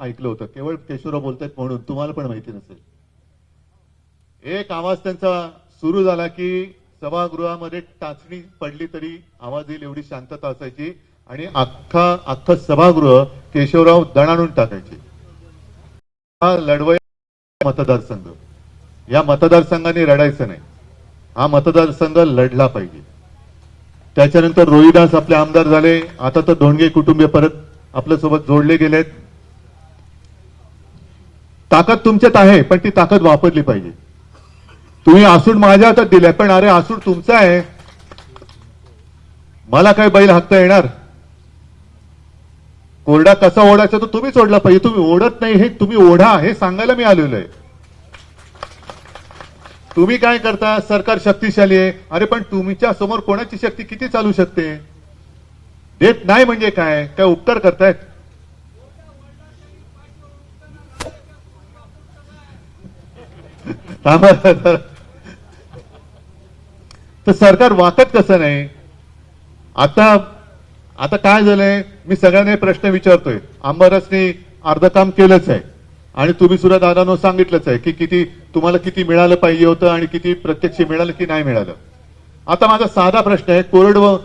ऐकलं होतं. केवळ केशवराव बोलतायत म्हणून तुम्हाला पण माहिती नसेल. एक आवाज त्यांचा सुरू झाला की सभागृहामध्ये टाचणी पडली तरी आवाज येईल एवढी शांतता असायची आणि अख्खा अख्खं सभागृह केशवराव दणाणून टाकायचे. हा लढवय मतदारसंघ. या मतदारसंघाने रडायचं नाही. हा मतदारसंघ लढला पाहिजे. त्याच्यानंतर रोहिदास आपले आमदार झाले. आता तर धोंडगे कुटुंबीय परत आपल्यासोबत जोडले गेलेत. ताकद तुमच्यात आहे पण ती ताकद वापरली पाहिजे. तुम्ही आसूड माझ्या हातात दिलाय पण अरे आसूड तुमचा आहे. मला काय बैल हाकता येणार? कोरडा कसा ओढायचा तो तुम्हीच ओढला पाहिजे. तुम्ही ओढत नाही हे तुम्ही ओढा हे सांगायला मी आलेलो आहे. तुम्ही काय करता? सरकार शक्तिशाली आहे. अरे पण तुमच्यासमोर कोणाची शक्ती किती चालू शकते? देत नाही म्हणजे काय? काय उपकार करतायत थांबा जरा. तर सरकार वाकत कसं नाही? आता आता काय झालंय? मी सगळ्यांना प्रश्न विचारतोय. आंबारसनी अर्ध काम केलंच आहे. आणि तुम्ही सुद्धा दादानो सांगितलंच आहे की किती तुम्हाला किती मिळालं पाहिजे होतं आणि किती प्रत्यक्ष मिळालं की नाही मिळालं. आता माझा साधा प्रश्न आहे. कोरड व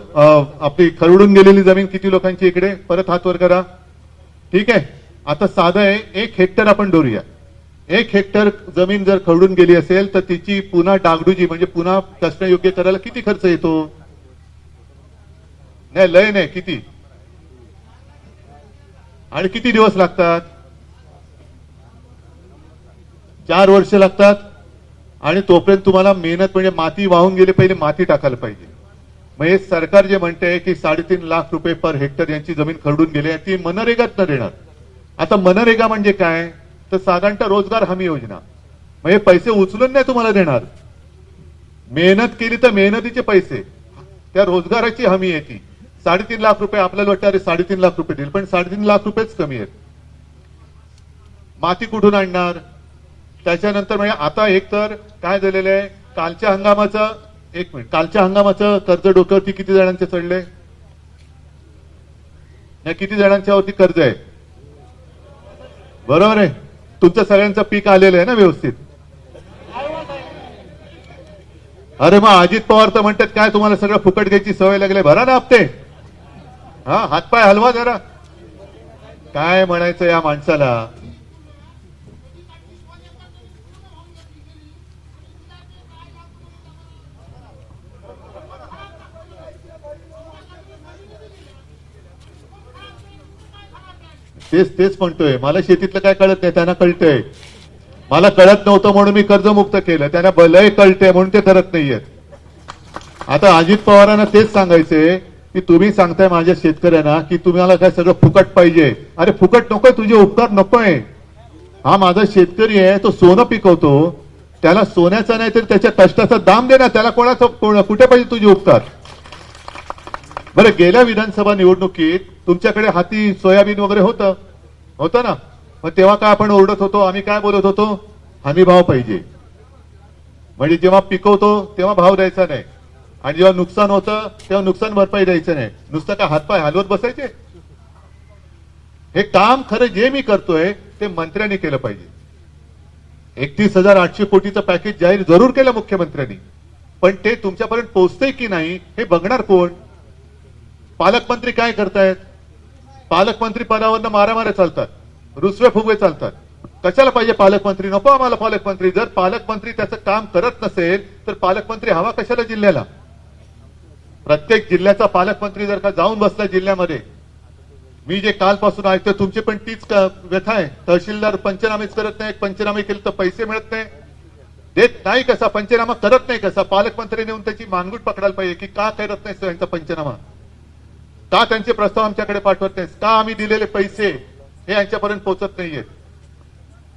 आपली खरडून गेलेली जमीन किती लोकांची इकडे? परत हातवर करा. ठीक आहे? आता साधं आहे. एक हेक्टर आपण धरूया एक हेक्टर जमीन जर खरडून गेली असेल तर तिची पुन्हा डागडुजी म्हणजे पुन्हा योग्य करायला किती खर्च येतो? नाही लय नाही किती? आणि किती दिवस लागतात? चार वर्ष लागतात? आणि तोपर्यंत तुम्हाला मेहनत म्हणजे माती वाहून गेली पहिले माती टाकायला पाहिजे. म्हणजे सरकार जे म्हणते की साडेतीन लाख रुपये पर हेक्टर यांची जमीन खरडून गेली आहे ती मनरेगात न देणार. आता मनरेगा म्हणजे काय? तर साधारणतः रोजगार हमी योजना. म्हणजे पैसे उचलून नाही तुम्हाला देणार. मेहनत केली तर मेहनतीचे पैसे. त्या रोजगाराची हमी आहे ती. साडेतीन लाख रुपये आपल्याला वाटतं अरे साडेतीन लाख रुपये देईल पण साडेतीन लाख रुपयेच कमी आहेत. माती कुठून आणणार? त्याच्यानंतर म्हणजे आता एक तर काय झालेलं आहे? कालच्या हंगामाचं एक मिनिट कालच्या हंगामाचं कर्ज डोक्यावरती किती जणांचे चढले? या किती जणांच्यावरती कर्ज आहे? बरोबर आहे? तुमचं सगळ्यांचं पीक आलेलं आहे ना व्यवस्थित? अरे मग अजित पवार तर म्हणतात काय तुम्हाला सगळं फुकट घ्यायची सवय लागली? भरा ना हप्ते. हा हातपाय हलवा जरा. काय म्हणायचं या माणसाला? तेच तेच म्हणतोय. मला शेतीतलं काय कळत नाही त्यांना कळतंय. मला कळत नव्हतं म्हणून मी कर्जमुक्त केलं. त्यांना भलय कळतंय म्हणून ते करत नाहीयेत. आता अजित पवारांना तेच सांगायचंय की तुम्ही सांगताय माझ्या शेतकऱ्यांना की तुम्हाला काय सगळं फुकट पाहिजे. अरे फुकट नकोय तुझे उपकार नकोय. हा माझा शेतकरी आहे तो सोनं पिकवतो. त्याला सोन्याचा नाही तर त्याच्या कष्टाचा दाम दे ना त्याला कोणाचं कुठे पाहिजे तुझे उपकार? बरं गेल्या विधानसभा निवडणुकीत तुमच्याकडे हाती सोयाबीन वगैरे होतं. होतं ना? मग तेव्हा काय आपण ओरडत होतो? आम्ही काय बोलत होतो? हमी भाव पाहिजे. म्हणजे जेव्हा पिकवतो तेव्हा भाव द्यायचा नाही. आणि जेव्हा नुकसान होतं तेव्हा नुकसान भरपाई द्यायचं नाही. नुसतं का हातपाय हलवत बसायचे? हे काम खरं जे मी करतोय ते मंत्र्यांनी केलं पाहिजे. एकतीस हजार आठशे कोटीचं पॅकेज जाहीर जरूर केलं मुख्यमंत्र्यांनी. पण ते तुमच्यापर्यंत पोहोचतंय की नाही हे बघणार कोण? पालकमंत्री काय करतायत? पालकमंत्री पदावरनं मारामाऱ्या चालतात. रुसवे फुगवे चालतात. कशाला पाहिजे पालकमंत्री? नको आम्हाला पालकमंत्री. जर पालकमंत्री त्याचं काम करत नसेल तर पालकमंत्री हवा कशाला जिल्ह्याला? प्रत्येक जिल्ह्याचा पालकमंत्री जर का जाऊन बसला जिल्ह्यामध्ये मी जे कालपासून ऐकतोय तुमची पण तीच व्यथा आहे. तहसीलदार पंचनामेच करत नाही पंचनामे केले तर पैसे मिळत नाही. देत नाही कसा? पंचनामा करत नाही कसा? पालकमंत्री नेऊन त्याची मानगूट पकडायला पाहिजे की का करत नाही त्यांचा पंचनामा? का त्यांचे प्रस्ताव आमच्याकडे पाठवत नाहीत? का आम्ही दिलेले पैसे हे यांच्यापर्यंत पोहोचत नाहीयेत?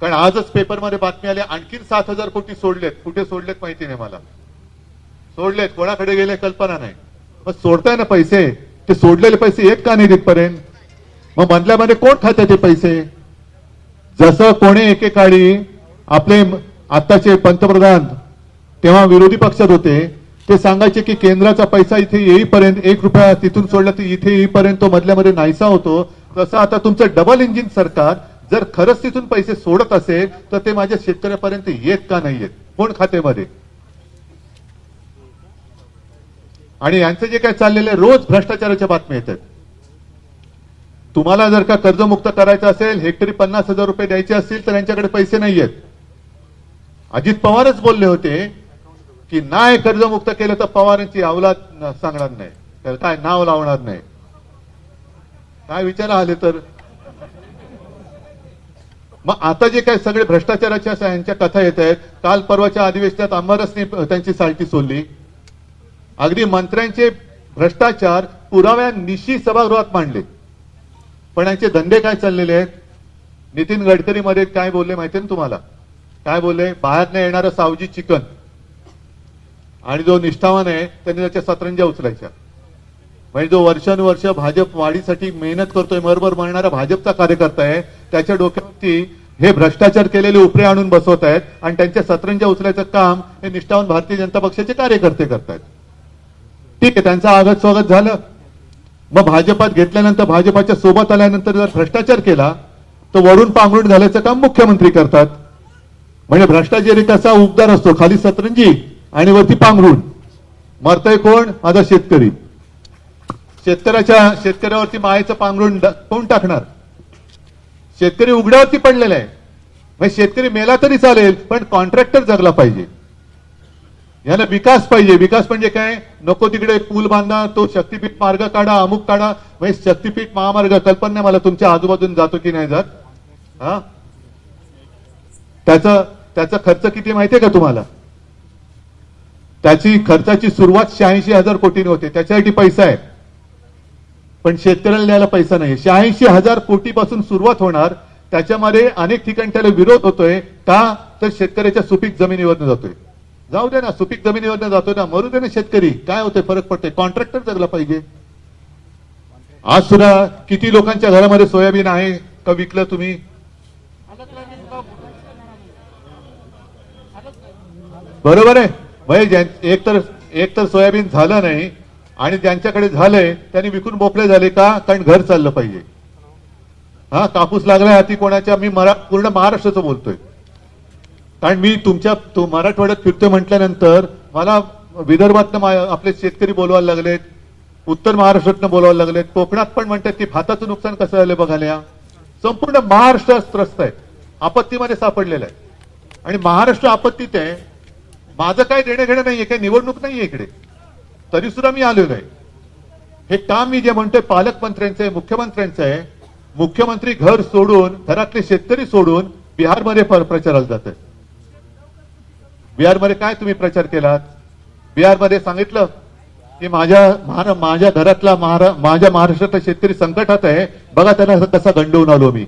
कारण आजच पेपरमध्ये बातमी आली आणखीन सात हजार कोटी सोडलेत. कुठे सोडलेत माहिती नाही मला. सोडलेत. कोणाकडे गेले कल्पना नाही. मग सोडताय ना पैसे? ते सोडलेले पैसे येत का नाही तिथपर्यंत मग मधल्यामध्ये कोण खाते ते पैसे? जसं कोणी एकेकाळी आपले आताचे पंतप्रधान तेव्हा विरोधी पक्षात होते ते सांगायचे की केंद्राचा पैसा इथे येईपर्यंत एक रुपया तिथून सोडला तर इथे येईपर्यंत तो मधल्यामध्ये नाहीसा होतो. तसं आता तुमचं डबल इंजिन सरकार जर खरंच तिथून पैसे सोडत असेल तर ते माझ्या शेतकऱ्यापर्यंत येत का नाही येत कोण खात्यामध्ये आणि यांचं जे काय चाललेलं आहे रोज भ्रष्टाचाराच्या बातम्या येतात. तुम्हाला जर का कर्जमुक्त करायचं असेल हेक्टरी पन्नास हजार रुपये द्यायचे असतील तर यांच्याकडे पैसे नाही आहेत अजित पवारच बोलले होते की नाही कर्जमुक्त केलं तर पवारांची अवलाद सांगणार नाही. त्याला काय नाव लावणार नाही? काय विचार आले तर? मग आता जे काय सगळे भ्रष्टाचाराच्या यांच्या कथा येत आहेत काल परवाच्या अधिवेशनात आंबारसने त्यांची सालटी सोडली. अगदी मंत्र्यांचे भ्रष्टाचार पुराव्यानिशी सभागृहात मांडले. पण यांचे धंदे काय चाललेले आहेत? नितीन गडकरी मध्ये काय बोलले माहितीये ना तुम्हाला? काय बोलले? बाहेरने येणारं सावजी चिकन. आणि जो निष्ठावान आहे त्यांनी त्याच्या सतरंज्या उचलायच्या. म्हणजे जो वर्षानुवर्ष भाजप वाढीसाठी मेहनत करतोय मरमर मरणारा भाजपचा कार्यकर्ता आहे त्याच्या डोक्यावरती हे भ्रष्टाचार केलेले उपरे आणून बसवत आहेत आणि त्यांच्या सतरंज्या उचलायचं काम हे निष्ठावान भारतीय जनता पक्षाचे कार्यकर्ते करतायत. ठीक आहे त्यांचं आगत स्वागत झालं. मग भाजपात घेतल्यानंतर भाजपाच्या सोबत आल्यानंतर जर भ्रष्टाचार केला तर वरून पांघरून घालायचं काम मुख्यमंत्री करतात. म्हणजे भ्रष्टाचारी कसा उबदार असतो खाली सतरंजी. आणि वरती पांघरून मरतय कोण? माझा शेतकरी. शेतकऱ्याच्या शेतकऱ्यावरती मायेचं पांघरून कोण टाकणार? शेतकरी उघड्यावरती पडलेला आहे. म्हणजे शेतकरी मेला तरी चालेल पण कॉन्ट्रॅक्टर जगला पाहिजे. याला विकास पाहिजे. विकास म्हणजे काय? नको तिकडे पूल बांधा तो शक्तीपीठ मार्ग काढा अमुक काढा. म्हणजे शक्तीपीठ महामार्ग कल्पना मला तुमच्या आजूबाजून जातो की नाही जात? हा? त्याचा त्याचा खर्च किती माहितीये का तुम्हाला? त्याची खर्चाची सुरुवात शहाऐंशी हजार कोटीने होते. त्याच्यासाठी पैसा आहे. पण शेतकऱ्याला द्यायला पैसा नाही शहाऐंशी हजार कोटीपासून सुरुवात होणार. त्याच्यामध्ये अनेक ठिकाणी त्याला विरोध होतोय. का? तर शेतकऱ्याच्या सुपीक जमिनीवरनं जातोय. जाऊ दे ना सुपीक जमिनीवरनं जातोय ना. मरू दे ना शेतकरी. काय होतंय? फरक पडतोय. कॉन्ट्रॅक्टर जगला पाहिजे. आज सुद्धा किती लोकांच्या घरामध्ये सोयाबीन आहे का विकलं तुम्ही? बरोबर आहे. म्हणजे ज्यां- एक तर एक तर सोयाबीन झालं नाही आणि ज्यांच्याकडे झालंय त्यांनी विकून मोकळे झाले का? कारण घर चाललं पाहिजे. हा कापूस लागलाय हाती कोणाच्या? मी मरा पूर्ण महाराष्ट्राचं बोलतोय. कारण मी तुमच्या तो मराठवाड्यात फिरतोय म्हटल्यानंतर मला विदर्भातनं मा- आपले शेतकरी बोलवायला लागलेत उत्तर महाराष्ट्रातनं बोलवायला लागलेत. कोकणात पण म्हणतात की भाताचं नुकसान कसं झालं बघायला संपूर्ण महाराष्ट्र त्रस्त आहे. आपत्तीमध्ये सापडलेलं आहे. आणि महाराष्ट्र आपत्तीत आहे माझं काय देणं घेणं नाहीये काही निवडणूक नाहीये इकडे. तरी सुद्धा मी आलेलो आहे. हे काम मी जे म्हणतोय पालकमंत्र्यांचं आहे मुख्यमंत्र्यांचं आहे मुख्यमंत्री घर सोडून घरातले शेतकरी सोडून बिहारमध्ये प्रचाराला जात आहे बिहारमध्ये काय तुम्ही प्रचार केलात? बिहारमध्ये सांगितलं की माझ्या महारा माझ्या घरातला महारा माझ्या महाराष्ट्रातला शेतकरी संकटात आहे. बघा त्यांना कसा गंडवून आलो मी.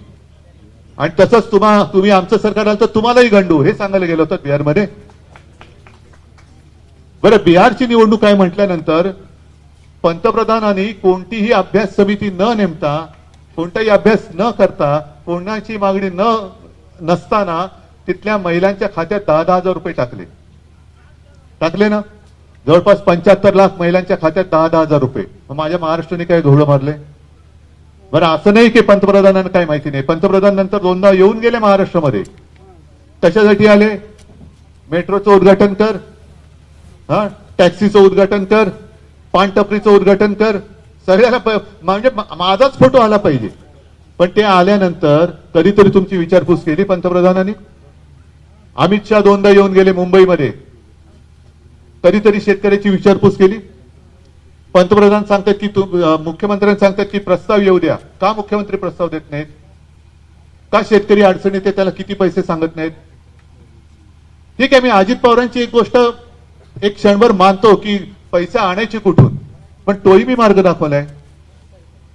आणि तसंच तुम्हा तुम्ही आमचं सरकार आलं तर तुम्हालाही गंडू हे सांगायला गेलो होतं बिहारमध्ये. बरं बिहारची निवडणूक काय म्हटल्यानंतर पंतप्रधानांनी कोणतीही अभ्यास समिती न नेमता कोणताही अभ्यास न करता कोणाची मागणी न नसताना तिथल्या महिलांच्या खात्यात दहा दहा हजार रुपये टाकले. टाकले ना? जवळपास पंच्याहत्तर लाख महिलांच्या खात्यात दहा दहा हजार रुपये. मग माझ्या महाराष्ट्राने काय धोळं मारले? बरं असं नाही की पंतप्रधानांना काय माहिती नाही. पंतप्रधान नंतर दोनदा येऊन गेले महाराष्ट्रामध्ये. कशासाठी आले? मेट्रोचं उद्घाटन कर. हा टॅक्सीचं उद्घाटन कर पानटपरीचं उद्घाटन कर. सगळ्याला प- म्हणजे माझाच फोटो आला पाहिजे. पण ते आल्यानंतर कधीतरी तुमची विचारपूस केली पंतप्रधानांनी. अमित शहा दोनदा येऊन गेले मुंबईमध्ये. कधीतरी शेतकऱ्याची विचारपूस केली. पंतप्रधान सांगतात की तू मुख्यमंत्र्यांनी सांगतात की प्रस्ताव येऊ द्या. का मुख्यमंत्री प्रस्ताव देत नाहीत? का शेतकरी अडचणीत आहे त्याला किती पैसे सांगत नाहीत? ठीक आहे मी अजित पवारांची एक गोष्ट एक क्षणभर मानतो की पैसा आणायचे कुठून? पण तोही मी मार्ग दाखवलाय.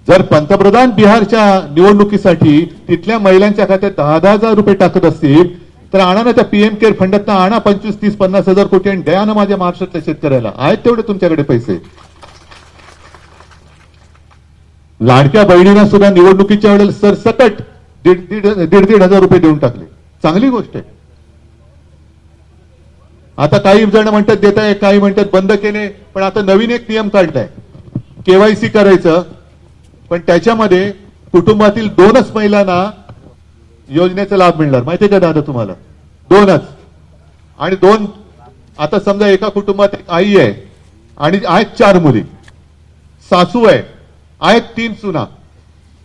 जर पंतप्रधान बिहारच्या निवडणुकीसाठी तिथल्या महिलांच्या खात्यात दहा दहा हजार रुपये टाकत असतील तर आणा ना त्या पीएम केअर फंडात आणा पंचवीस तीस पन्नास हजार कोटी आणि द्या ना माझ्या महाराष्ट्रातल्या शेतकऱ्याला. आहेत तेवढे तुमच्याकडे पैसे. लाडक्या बहिणींना सुद्धा निवडणुकीच्या वेळेला सरसकट दीड दीड दीड दीड हजार रुपये देऊन टाकले. चांगली गोष्ट आहे. आता काही जण म्हणतात देत आहे काही म्हणतात बंद केले पण आता नवीन एक नियम काढलाय केवायसी करायचं पण त्याच्यामध्ये कुटुंबातील दोनच महिलांना योजनेचा लाभ मिळणार. माहितीये का दादा तुम्हाला? दोनच. आणि दोन आता समजा एका कुटुंबात एक आई आहे आणि आहेत चार मुली. सासू आहे आहेत तीन सुना.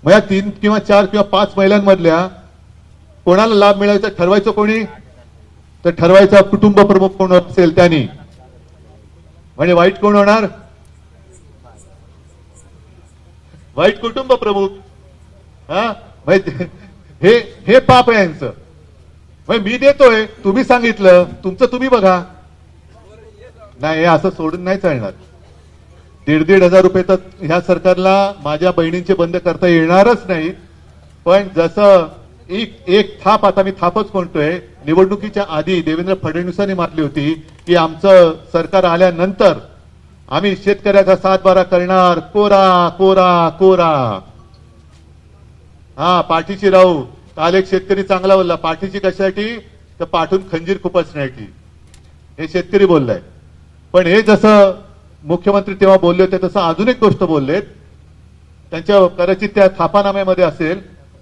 मग या तीन किंवा चार किंवा पाच महिलांमधल्या कोणाला लाभ मिळायचा ठरवायचं कोणी? तर ठरवायचा कुटुंब प्रमुख कोण असेल त्यांनी? म्हणजे वाईट कोण होणार? वाईट कुटुंब प्रमुख. हा? म्हणजे हे हे पाप आहे यांचं. म्हणजे मी देतोय तुम्ही सांगितलं तुमचं तुम्ही बघा. नाही हे असं सोडून नाही चालणार. दीड दीड हजार रुपये तर ह्या सरकारला माझ्या बहिणींचे बंद करता येणारच नाही पण जसं एक एक थाप आता मी थापच म्हणतोय निवडणुकीच्या आधी देवेंद्र फडणवीसांनी मारली होती की आमचं सरकार आल्यानंतर आम्ही शेतकऱ्याचा सातबारा करणार. कोरा कोरा कोरा. हा पाठीशी राहू. काल एक शेतकरी चांगला बोलला पाठीची कशासाठी? तर पाठून खंजीर खुपसण्यासाठी हे शेतकरी बोललाय. पण हे जसं मुख्यमंत्री तेव्हा बोलले होते तसं अजून एक गोष्ट बोललेत. त्यांच्या कदाचित त्या थापानाम्यामध्ये असेल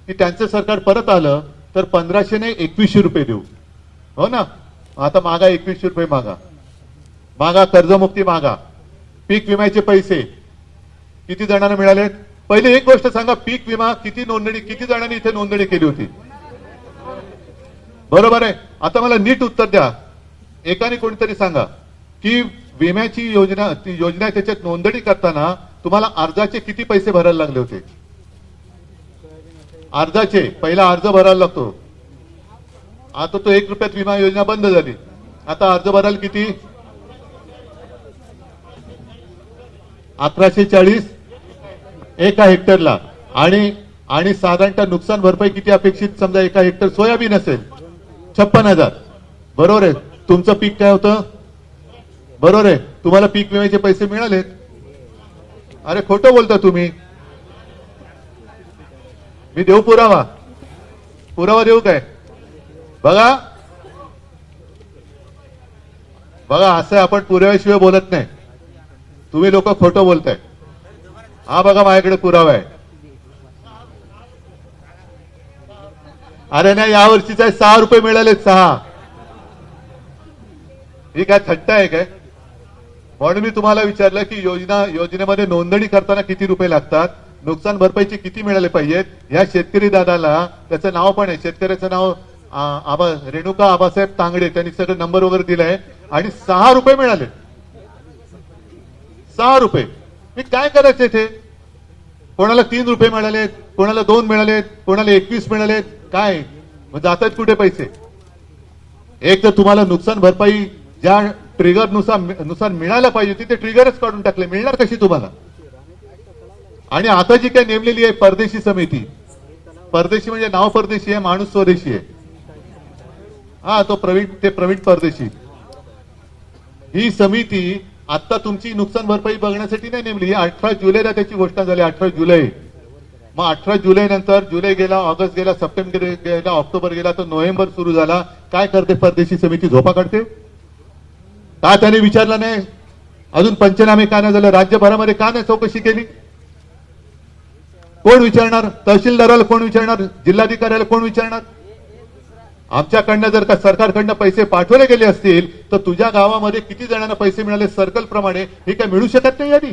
की त्यांचं सरकार परत आलं तर पंधराशेने एकवीसशे रुपये देऊ. हो ना? आता मागा एकवीसशे रुपये मागा. मागा कर्जमुक्ती मागा. पीक विम्याचे पैसे. किती जणांना मिळाले? पहिले एक गोष्ट सांगा पीक विमा किती नोंदणी किती जणांनी इथे नोंदणी केली होती? बरोबर आहे? आता मला नीट उत्तर द्या. एकाने कोणीतरी सांगा की विम्याची योजना ती योजना त्याच्यात नोंदणी करताना तुम्हाला अर्जाचे किती पैसे भरायला लागले होते? अर्जाचे पहिला अर्ज भरायला लागतो. आता तो एक रुपयात विमा योजना बंद झाली. आता अर्ज भरायला किती? अकराशे चाळीस. एका हेक्टरला. आणि आणि साधारणतः नुकसान भरपाई किती अपेक्षित? समजा एका हेक्टर सोयाबीन असेल छप्पन हजार. बरोबर आहे. तुमचं पीक काय होतं? बरोबर आहे. तुम्हाला पीक विम्याचे पैसे मिळालेत. अरे खोटं बोलता तुम्ही. मी देऊ पुरावा. पुरावा देऊ काय? बघा. बघा असं आपण पुराव्याशिवाय बोलत नाही. तुम्ही लोक खोटं बोलताय. हा बघा माझ्याकडे पुरावा आहे. अरे नाही या वर्षीचा सहा रुपये मिळाले सहा. ही काय थट्टा आहे काय? म्हणून मी तुम्हाला विचारलं की योजना योजनेमध्ये नोंदणी करताना किती रुपये लागतात? नुकसान भरपाईचे किती मिळाले पाहिजेत? या शेतकरी दादाला त्याचं नाव पण आहे. शेतकऱ्याचं नाव आबा रेणुका आबासाहेब तांगडे त्यांनी सगळं नंबर वगैरे दिलाय. आणि सहा रुपये मिळाले. सहा रुपये. मी काय करायचं इथे? कोणाला तीन रुपये मिळाले कोणाला दोन मिळाले कोणाला एकवीस मिळाले? काय? मग जातात कुठे पैसे? एक तर तुम्हाला नुकसान भरपाई ज्या ट्रिगरनुसार नुसार मिळायला पाहिजे होती ते ट्रिगरच काढून टाकले. मिळणार कशी तुम्हाला? आणि आता जी काय नेमलेली आहे परदेशी समिती परदेशी म्हणजे नाव परदेशी आहे माणूस स्वदेशी आहे. हा तो प्रवीण ते प्रवीण परदेशी. ही समिती आता तुमची नुकसान भरपाई बघण्यासाठी नाही नेमली. अठरा जुलैला त्याची घोषणा झाली अठरा जुलै. मग अठरा जुलै नंतर जुलै गेला ऑगस्ट गेला सप्टेंबर गेला ऑक्टोबर गेला तर नोव्हेंबर सुरू झाला. काय करते परदेशी समिती? झोपा काढते? का त्याने विचारलं नाही? अजून पंचनामे का नाही झालं? राज्यभरामध्ये का नाही चौकशी केली? कोण विचारणार? तहसीलदाराला कोण विचारणार? जिल्हाधिकाऱ्याला कोण विचारणार? आमच्याकडनं जर का सरकारकडनं पैसे पाठवले गेले असतील तर तुझ्या गावामध्ये किती जणांना पैसे मिळाले सर्कल प्रमाणे? हे काय मिळू शकत नाही यादी.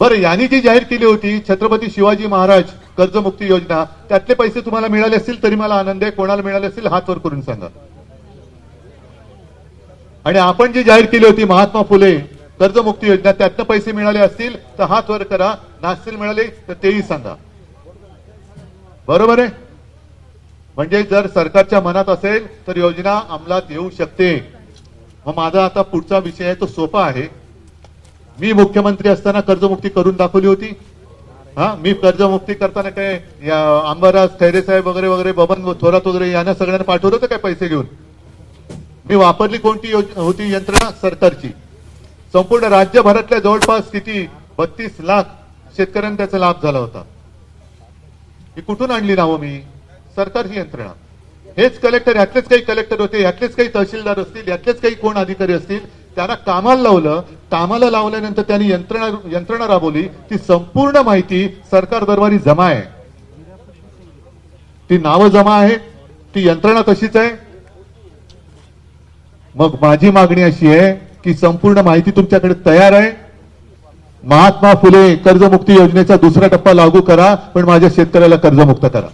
बरं यांनी जी जाहीर केली होती छत्रपती शिवाजी महाराज कर्जमुक्ती योजना त्यातले पैसे तुम्हाला मिळाले असतील तरी मला आनंद आहे. कोणाला मिळाले असतील हात वर करून सांगा. आणि आपण जी जाहीर केली होती महात्मा फुले कर्जमुक्ती योजना त्यातनं पैसे मिळाले असतील तर हात वर करा. नसतील मिळाले तर तेही सांगा. बरोबर आहे? म्हणजे जर सरकारच्या मनात असेल तर योजना अंमलात येऊ शकते. मग माझा आता पुढचा विषय आहे तो सोपा आहे. मी मुख्यमंत्री असताना कर्जमुक्ती करून दाखवली होती. हा मी कर्जमुक्ती करताना काय या अंबादास खैरे साहेब वगैरे वगैरे बबन थोरात वगैरे यांना सगळ्यांना पाठवलं होतं काय पैसे घेऊन? मी वापरली कोणती योजना होती यंत्रणा? सरकारची. संपूर्ण राज्यभरातल्या जवळपास किती? बत्तीस लाख शेतकऱ्यांना त्याचा लाभ झाला होता. ही कुठून आणली नावं मी? सरकारची यंत्रणा. हेच कलेक्टर यातलेच काही कलेक्टर होते यातलेच काही तहसीलदार असतील यातलेच काही कोण अधिकारी असतील त्यांना कामाला लावलं कामाला लावल्यानंतर त्यांनी यंत्रणा यंत्रणा राबवली ती संपूर्ण माहिती सरकार दरबारी जमा आहे. ती नावं जमा आहेत ती यंत्रणा तशीच आहे. मग माझी मागणी अशी आहे की संपूर्ण माहिती तुमच्याकडे तयार आहे. महात्मा फुले कर्जमुक्ती योजनेचा दुसरा टप्पा लागू करा पण माझ्या शेतकऱ्याला कर्जमुक्त करा.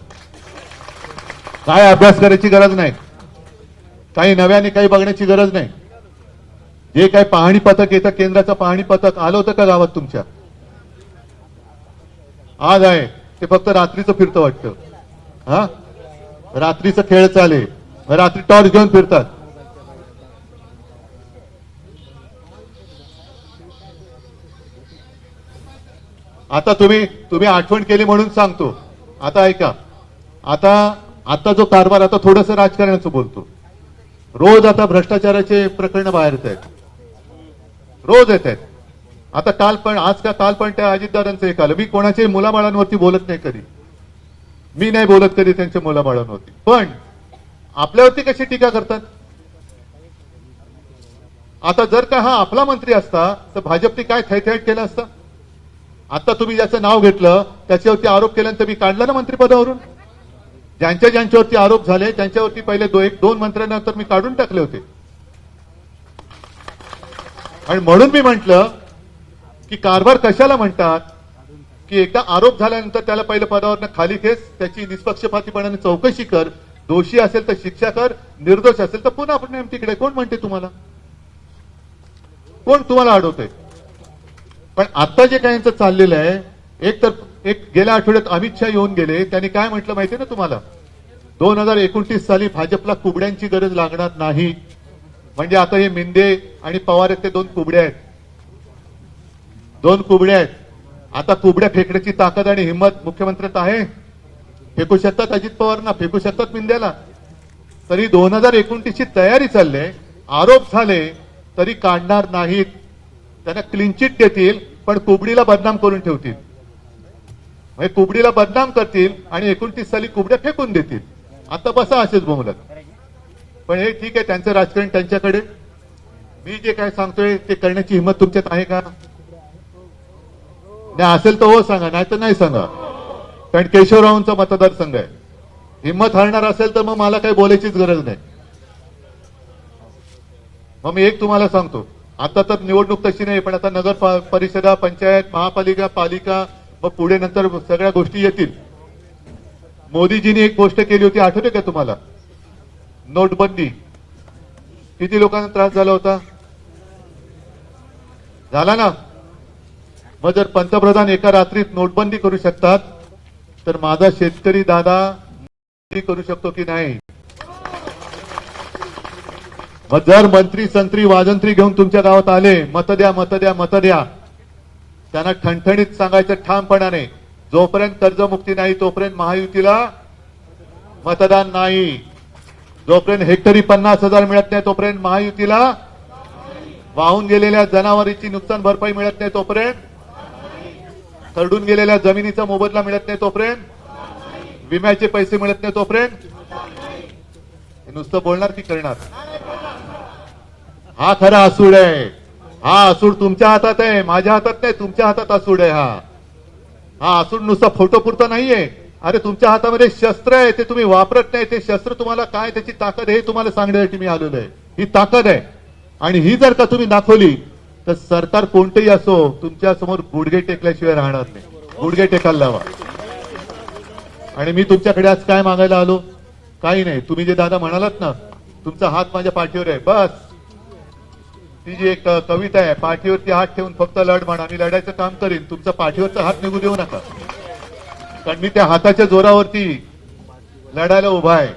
काय अभ्यास करायची गरज नाही. काही नव्याने काही बघण्याची गरज नाही. जे काही पाहणी पथक येतं केंद्राचं पाहणी पथक आलं होतं का गावात तुमच्या? आज आहे. ते फक्त रात्रीचं फिरतं वाटतं. हा? रात्रीचं खेळ चाले रात्री टॉर्च घेऊन फिरतात. आता तुम्ही तुम्ही आठवण केली म्हणून सांगतो. आता ऐका. आता आता जो कारभार आता थोडस राजकारणाचं बोलतो. रोज आता भ्रष्टाचाराचे प्रकरण बाहेर येत आहेत. रोज येत आहेत. आता काल पण आज का काल पण त्या अजितदारांचं एक आलं. मी कोणाच्याही मुलाबाळांवरती बोलत नाही कधी. मी नाही बोलत कधी त्यांच्या मुलाबाळांवरती. पण आपल्यावरती कशी टीका करतात? आता जर का हा आपला मंत्री असता तर भाजपने काय थैथैट केलं असतं? आता तुम्ही ज्याचं नाव घेतलं त्याच्यावरती आरोप केल्यानंतर मी काढला ना मंत्रिपदावरून? ज्यांच्या ज्यांच्यावरती आरोप झाले त्यांच्यावरती पहिले दो एक दोन मंत्र्यांनंतर मी काढून टाकले होते. आणि म्हणून मी म्हंटल की कारभार कशाला म्हणतात? की एकदा आरोप झाल्यानंतर त्याला पहिले पदावरनं खाली खेच त्याची निष्पक्षपातीपणाने चौकशी कर दोषी असेल तर शिक्षा कर निर्दोष असेल तर पुन्हा आपण तिकडे. कोण म्हणते तुम्हाला? कोण तुम्हाला अडवतंय पण आता जे काय यांचं चाललेलं आहे एक तर एक गेल्या आठवड्यात अमित शहा येऊन गेले त्यांनी काय म्हटलं माहितीये ना तुम्हाला? दोन हजार एकोणतीस साली भाजपला कुबड्यांची गरज लागणार नाही. म्हणजे आता हे मिंदे आणि पवार आहेत ते दोन कुबड्या आहेत. दोन कुबड्या आहेत. आता कुबड्या फेकण्याची ताकद आणि हिंमत मुख्यमंत्र्यात आहे. फेकू शकतात अजित पवारना फेकू शकतात मिंद्याला. तरी दोन हजार एकोणतीसची तयारी चालली आरोप झाले तरी काढणार नाहीत. त्यांना क्लिनचिट देतील पण कुबडीला बदनाम करून ठेवतील. म्हणजे कुबडीला बदनाम करतील आणि एकोणतीस साली कुबड्या फेकून देतील. आता बसा असेच बोमलत पण हे ठीक आहे त्यांचं राजकारण त्यांच्याकडे. मी जे काय सांगतोय ते करण्याची हिंमत तुमच्यात आहे का? नाही असेल तर हो सांगा नाही तर नाही सांगा. कारण केशवरावांचा मतदारसंघ आहे. हिंमत हरणार असेल तर मग मला काही बोलायचीच गरज नाही. मग मी एक तुम्हाला सांगतो. आता तर निवडणूक तशी नाही पण आता नगर प- परिषदा पंचायत महापालिका पालिका व पुढे नंतर सगळ्या गोष्टी येतील. मोदीजींनी एक गोष्ट केली होती आठवते का तुम्हाला? नोटबंदी. किती लोकांना त्रास झाला होता? झाला ना? मग जर पंतप्रधान एका रात्रीत नोटबंदी करू शकतात तर माझा शेतकरी दादा करू शकतो की नाही? मग जर मंत्री संत्री वाजंत्री घेऊन तुमच्या गावात आले मत द्या मत द्या मत द्या. त्यांना ठणठणीत सांगायचं ठामपणाने जोपर्यंत कर्जमुक्ती नाही तोपर्यंत महायुतीला मतदान नाही. जोपर्यंत हेक्टरी पन्नास हजार मिळत नाही तोपर्यंत महायुतीला वाहून गेलेल्या जनावरीची नुकसान भरपाई मिळत नाही तोपर्यंत खरडून गेलेल्या जमिनीचा मोबदला मिळत नाही तोपर्यंत विम्याचे पैसे मिळत नाही तोपर्यंत. नुसतं बोलणार की करणार? हा खरा असूड आहे. हा असूड तुमच्या हातात आहे माझ्या हातात नाही तुमच्या हातात असूड आहे हा. हा असूड नुसता फोटो पुरता नाहीये. अरे तुमच्या हातामध्ये शस्त्र आहे ते तुम्ही वापरत नाही ते शस्त्र तुम्हाला काय त्याची ताकद आहे हे तुम्हाला सांगण्यासाठी मी आलेलो आहे. ही ताकद आहे. आणि ही जर का तुम्ही दाखवली तर सरकार कोणतेही असो तुमच्यासमोर गुडघे टेकल्याशिवाय राहणार नाही. गुडघे टेकायला लावा. आणि मी तुमच्याकडे आज काय मागायला आलो? काही नाही. तुम्ही जे दादा म्हणालात ना तुमचा हात माझ्या पाठीवर आहे. बस. ती जी एक कविता आहे पाठीवरती हात ठेवून फक्त लढ म्हणा मी लढायचं काम करीन तुमचा पाठीवरचा हात निघू देऊ नका. कारण मी त्या हाताच्या जोरावरती लढायला उभा आहे.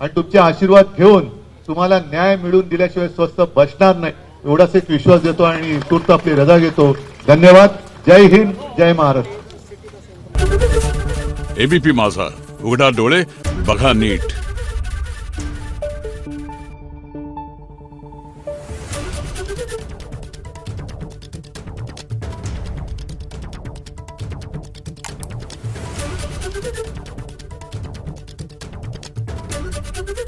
आणि तुमचे आशीर्वाद घेऊन तुम्हाला न्याय मिळवून दिल्याशिवाय स्वस्त बसणार नाही. एवढाच एक विश्वास देतो आणि तूर्त आपली रजा घेतो. धन्यवाद. जय हिंद जय महाराष्ट्र. एबीपी माझा. उघडा डोळे बघा नीट.